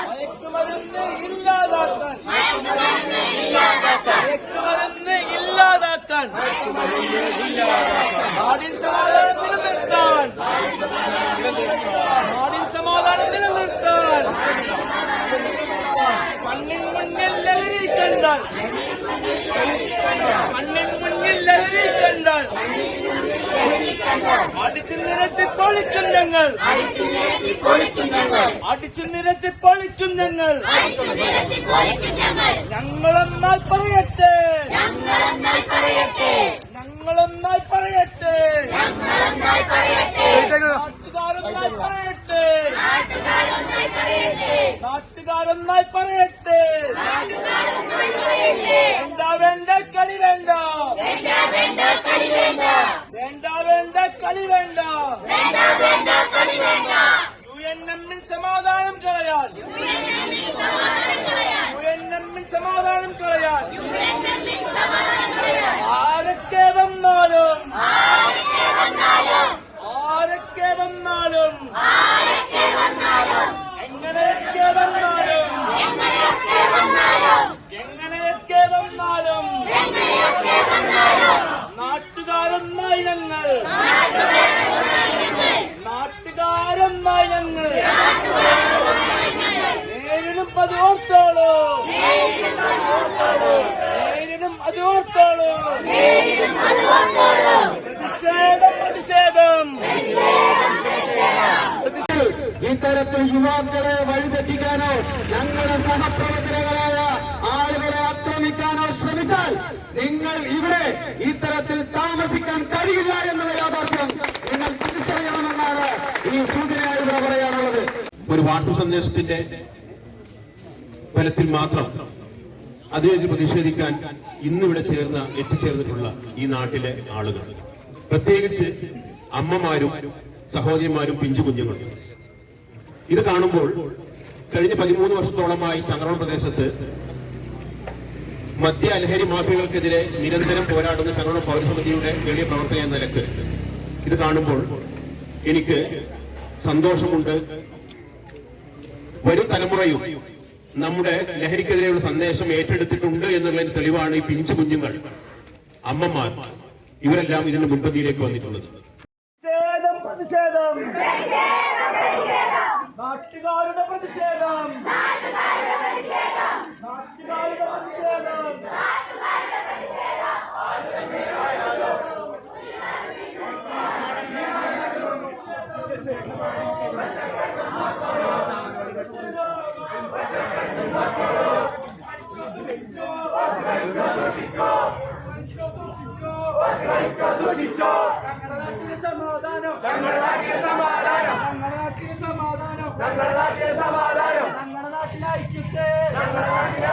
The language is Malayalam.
മയക്കുമരുന്ന് ഇല്ലാതാക്കാൻ മയക്കുമരുന്ന് ഇല്ലാതാക്കാൻ നാടിൻ സമാധാനം നിലനിർത്താൻ നാടിൻ സമാധാനം നിലനിർത്താൻ മണ്ണിൻ മുന്നിൽ ലഹരി കണ്ടാൽ മണ്ണിൻ മുന്നിൽ ലഹരി കണ്ടാൽ അടിച്ചു നിരത്തി പൊളിക്കും ഞങ്ങൾ. അടിച്ചു നിരത്തി പൊളിക്കും ഞങ്ങൾ. ഞങ്ങളെന്നാൽ പറയട്ടെ. ഞങ്ങളെന്നാൽ പറയട്ടെ. നാട്ടുകാരെന്നാൽ പറയട്ടെ. നാട്ടുകാരെന്നാൽ പറയട്ടെ. വേണ്ട വേണ്ട കളി വേണ്ട. വേണ്ട കളി വേണ്ട യു എൻ എമ്മിൽ സമാധാനം കളയാൻ യു എൻ എമ്മിൽ സമാധാനം കളയാൻ പ്രതിഷേധം പ്രതിഷേധം. ഇത്തരത്തിൽ യുവാക്കളെ വഴിതെറ്റിക്കാനോ ഞങ്ങളുടെ സഹപ്രവർത്തകരായ ആളുകളെ ആക്രമിക്കാനോ ശ്രമിച്ചാൽ നിങ്ങൾ ഇവിടെ ഇത്തരത്തിൽ താമസിക്കാൻ കഴിയില്ല എന്നുള്ള യാഥാർത്ഥ്യം. നിങ്ങൾ തിരിച്ചറിയണമെന്നാണ് ഈ സൂചനയായി ഇവിടെ പറയാനുള്ളത്. ഒരു വാട്സപ്പ് സന്ദേശത്തിന്റെ ഫലത്തിൽ മാത്രം അതിനെതിരെ പ്രതിഷേധിക്കാൻ ഇന്നിവിടെ ചേർന്ന എത്തിച്ചേർന്നിട്ടുള്ള ഈ നാട്ടിലെ ആളുകൾ. പ്രത്യേകിച്ച് അമ്മമാരും സഹോദരിമാരും പിഞ്ചു കുഞ്ഞുങ്ങളും. ഇത് കാണുമ്പോൾ കഴിഞ്ഞ പതിമൂന്ന് വർഷത്തോളമായി ചങ്ങറോൺ പ്രദേശത്ത് മദ്യ ലഹരി മാഫിയകൾക്കെതിരെ നിരന്തരം പോരാടുന്ന ചങ്ങറോൺ പൗരസമിതിയുടെ വലിയ പ്രവർത്തന എന്ന നിലയ്ക്ക് ഇത് കാണുമ്പോൾ എനിക്ക് സന്തോഷമുണ്ട്. വരും തലമുറയും നമ്മുടെ ലഹരിക്കെതിരെയുള്ള സന്ദേശം ഏറ്റെടുത്തിട്ടുണ്ട് എന്നുള്ളതിന് തെളിവാണ് ഈ പിഞ്ചു കുഞ്ഞുങ്ങൾ അമ്മമാർ. ഇവരെല്ലാം ഇതിന്റെ മുൻപന്തിയിലേക്ക് വന്നിട്ടുള്ളത്. പ്രതിഷേധം നാട്ടുകാരുടെ സമാധാനം. ഞങ്ങളുടെ നാട്ടിലെ സമാധാനം. ഞങ്ങളുടെ നാട്ടിലെ സമാധാനം. ഞങ്ങളുടെ നാട്ടിലെ സമാധാനം. ഞങ്ങളുടെ നാട്ടിലെ ഐക്യത്തെ ഞങ്ങളുടെ നാട്ടിലെ